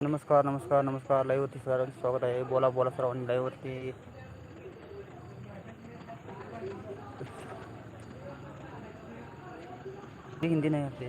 नमस्कार नमस्कार नमस्कार लाईव्हवरती सरांचं स्वागत आहे बोला बोला सर्वांनी लाईव्हवरती ती हिंदी नाही आपली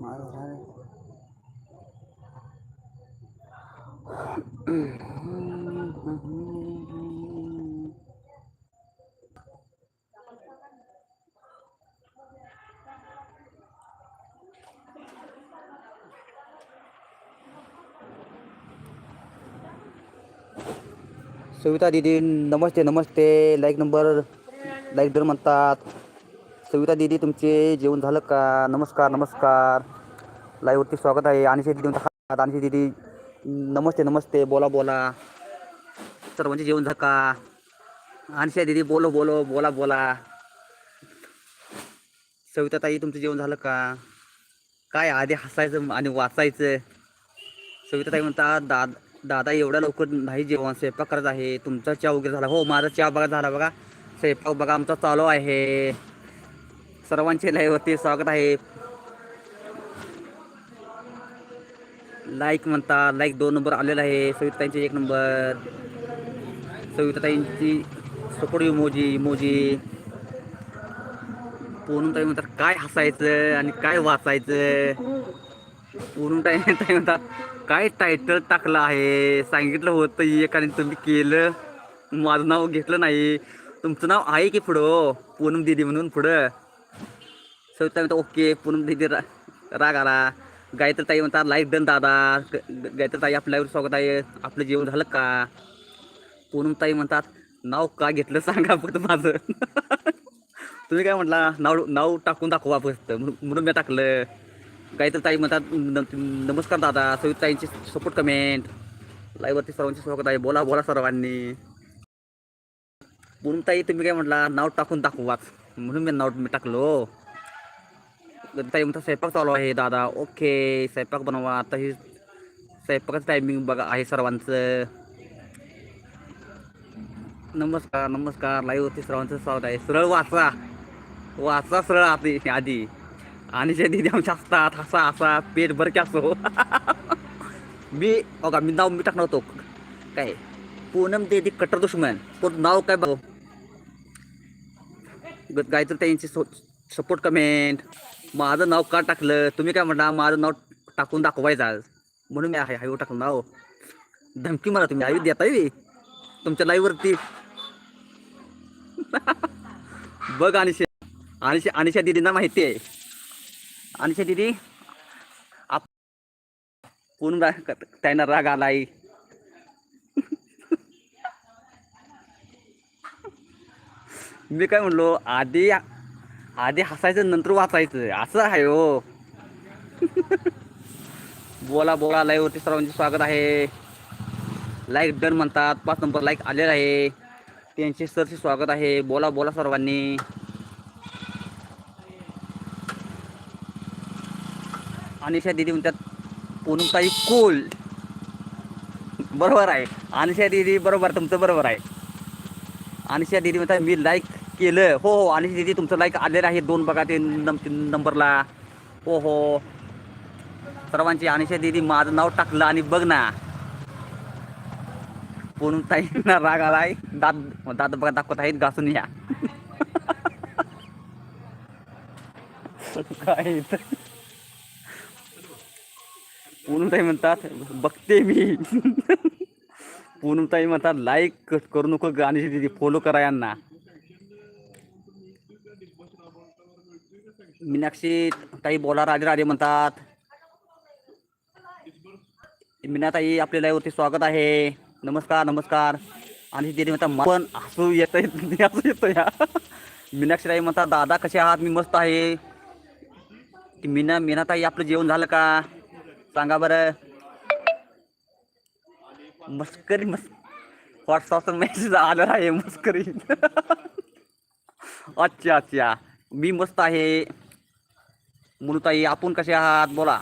सविता दीदी नमस्ते नमस्ते. लाईक नंबर लाईक दर म्हणतात. सविता दीदी तुमचे जेवण झालं का? नमस्कार नमस्कार. लाईव्हवरती स्वागत आहे. आणिशे दीदी म्हणतात आणिशे दीदी नमस्ते नमस्ते. बोला बोला. सर्वांचे जेवण झका आणि आणशा दीदी बोलो बोलो बोला बोला. सविता ताई तुमचं जेवण झालं का? काय आधी हसायचं आणि वाचायचं? सविता ताई म्हणतात दाद दादा एवढ्या लवकर नाही जेवण. स्वयंपाक करत आहे. तुमचा चहा वगैरे झाला. हो माझा चहा बघा झाला बघा. स्वयंपाक बघा आमचा चालू आहे. सर्वांचे लाईव्हवरती स्वागत आहे. लाईक म्हणता लाईक दोन नंबर आलेला आहे. सविताताईंचे एक नंबर सविताताईंची सपोर्ट इमोजी इमोजी पूनमताई म्हणतात काय हसायचं आणि काय वाचायचं? पूर्ण ताई म्हणतात काय टायटल टाकलं आहे? सांगितलं होतं एकाने तुम्ही केलं. माझं नाव घेतलं नाही. तुमचं नाव आहे की पुढं? पूनम दिदी म्हणून पुढं. सविता म्हणतात ओके. पूनम दिदी रा राग आला. गायत्री ताई म्हणतात लाईक डन दादा. ग- गायत्री ताई आपल्यावर स्वागत आहे. आपलं जेवण झालं का? पूनम ताई म्हणतात नाव का घेतलं सांगा फक्त माझं. तुम्ही काय म्हटला? नाव नाव टाकून दाखवा फक्त. म्हणून मी टाकलं. गायत्री ताई म्हणतात नमस्कार दादा सवित ताईंची सपोर्ट कमेंट लाईव्हवरती सर्वांचे स्वागत आहे. बोला बोला सर्वांनी. पूनम ताई तुम्ही काय म्हटला? नाव टाकून दाखवाच. म्हणून मी नाव मी टाकलो. ताई म्हणतात स्वयंपाक चालू आहे दादा ओके स्वयंपाक बनवा. आता ही स्वयंपाकाचं टायमिंग बघा आहे सर्वांचं. नमस्कार नमस्कार. लाईव्हवरती सर्वांचं स्वागत आहे. सरळ वाचा. वाचा सरळ आधी आधी. आणि जे दिदी आमच्या असतात हसा हसा पेट भर की असो. मी बघा मी नाव मी टाकणार होतो. काय? पूनम देदी कट्टर दुश्मन. पण नाव काय बघ? गायत्री त्यांची सपोर्ट कमेंट माझं नाव का टाकलं? तुम्ही काय म्हणता माझं नाव टाकून दाखवायचं आज. म्हणून मी आहे हायव टाकलं नाव धमकी मला तुम्ही आई देता येईल तुमच्या लाईव्हवरती बघ अनिशा अनिशा अनिशा दिदींना माहिती आहे. अनिशा दिदी आप कोण रा त्यांना राग आलाय? मी काय म्हणलो आधी आधी हसायचं नंतर वाचायचं. असं आहे हो. बोला बोला. लाईव्हवरती सर्वांचे स्वागत आहे. लाईक डन म्हणतात. पाच नंबर लाईक आलेला आहे. त्यांचे सरचे स्वागत आहे. बोला बोला सर्वांनी. अनिशा दिदी म्हणतात पूनमताई कूल बरोबर आहे. अनिशा दिदी बरोबर तुमचं बरोबर आहे. अनिशा दिदी म्हणतात मी लाईक केलं. हो हो आणि तिथे तुमचं लाईक आलेलं आहे. दोन बघा ते नंबरला. हो हो. सर्वांची अनिशा दिदी माझं नाव टाकलं आणि बघ ना. पूनम ताईंना राग आलाय. दात दात बघा दाखवत आहेत घासून या. काय पूनमताई म्हणतात बघते मी. पूनमताई म्हणतात लाईक करू नको आणि फॉलो करा यांना. मीनाक्षी ताई बोला राधे राधे म्हणतात. मीनाताई आपल्या लाईव्हवरती स्वागत आहे. नमस्कार नमस्कार. आणि दिदी म्हणतात पण हसू येत हसू येतं या मीनाक्षी ताई म्हणतात दादा कसे आहात? मी मस्त आहे. मीना मीनाताई आपलं जेवण झालं का? सांगा बरं. मस्करी मस् व्हॉट्सअपचा मेसेज आलं आहे मस्करी. अच्छा अच्छा. मी मस्त आहे. मुलूताई आपण कसे आहात? बोला.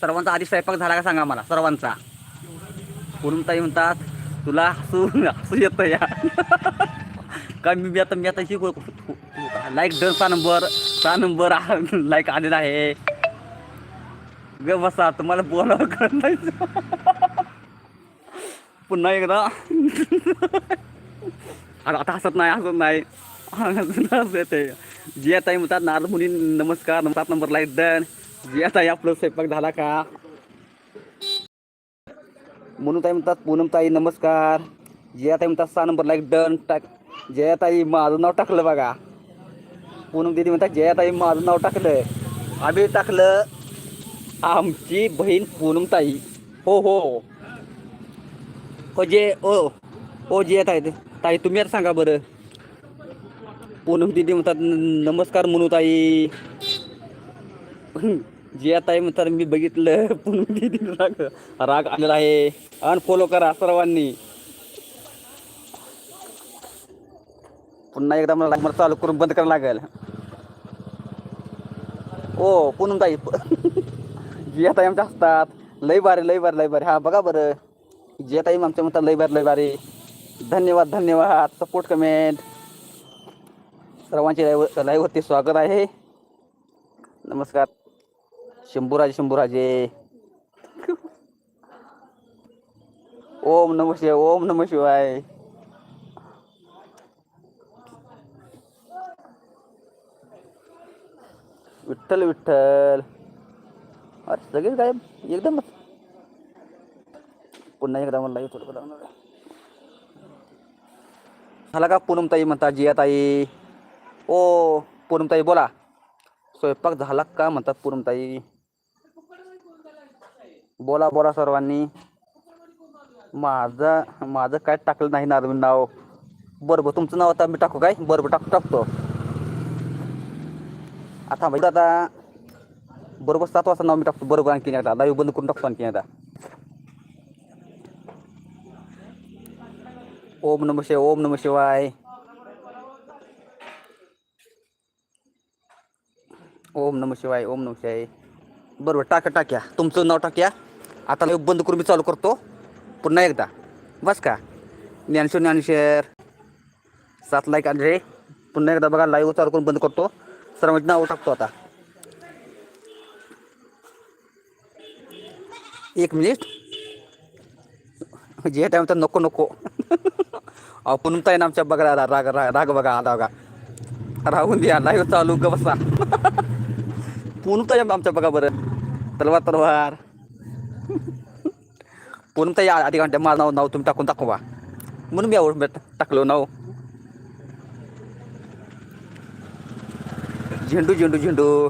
सर्वांचा आधी स्वयंपाक झाला का सांगा मला सर्वांचा. मुलूताई म्हणतात तुला हसू हसू येतं या. काय मी आता मी आता ही लाईक डर सहा नंबर सहा नंबर लाईक आलेला आहे. ग बसा तुम्हाला बोलावं करत नाही. पुन्हा एकदा. अरे आता हसत नाही हसत नाही. हसत येते. जिया ताई म्हणतात नारद मुनी नमस्कार सात नंबर लाइट डन जिया ताई आपलं स्वयंपाक झाला का? म्हणून ताई म्हणतात पूनम ताई नमस्कार. जिया ताई म्हणतात सहा नंबर लाईक डन टाक जया ताई माझं नाव टाकलं बघा. पूनम दिदी म्हणतात जया ताई माझं नाव टाकलं. आम्ही टाकलं आमची बहीण पूनमताई हो हो. हो जे ओ ओ जे ताई तुम्ही आता सांगा बरं. पूनम दिदी म्हणतात नमस्कार म्हणू ताई. जिया ताई म्हणतात मी बघितलं पूनम दिदी राग राग आलेला आहे. अनफॉलो करा सर्वांनी. पुन्हा एकदा मला मला चालू करून बंद करायला लागेल. ओ पूनम ताई. जिया ताई आमच्या असतात लई भारी लई भारी लई भारी. हा बघा बरं. जिया ताई आमच्या म्हणतात लई भारी लई भारी. धन्यवाद धन्यवाद. Support comment. सर्वांचे लाईव्ह लाईव्हवरती स्वागत आहे. नमस्कार. शंभूराजे शंभूराजे. ओम नम शिवाय ओम नम शिवाय. विठ्ठल विठ्ठल. अरे लगेच काय एकदमच. पुन्हा एकदा मला लाईव्ह थोडं लावणार आहे. झाला का पूनमताई म्हणता जियाताई? ओ पूनमताई बोला. स्वयंपाक झाला का म्हणतात पूनमताई? बोला बोला सर्वांनी. माझं माझं काय टाकलं नाही ना तुम्ही नाव. बरं बरं तुमचं नाव आता मी टाकू काय? बरं टाकू टाकतो. आता म्हणजे आता. बरोबर सात वाजता नाव मी टाकतो. बरोबर आणखीन आता लाईव्ह बंद करून टाकतो आणखीन आता ओम नम शिवाय ओम नम शिवाय। ओम नम शिवाय ओम नम शिवाय। बरोबर टाका टाक्या. तुमचं नाव टाक्या. आता लाईव्ह बंद करून मी चालू करतो. पुन्हा एकदा. बस का? ज्ञानशेर ज्ञानशेर सात लाईक आले पुन्हा एकदा बघा लाईव्ह चालू करून बंद करतो. सर्वांची नाव टाकतो आता. एक मिनिट जे टाइम तर नको नको. अहो ताई ना आमच्या बघा राग राग राग बघा आला बघा. राहून द्या लाईव्ह हो, चालू ग बसा. पुन्हा आमच्या बघा बरं. तलवार तलवार पुन्हा आधी घंटे माझं नाव नाव तुम्ही टाकून दाखवा. म्हणून मी आवड टाकलो नाव. झेंडू झेंडू झेंडू.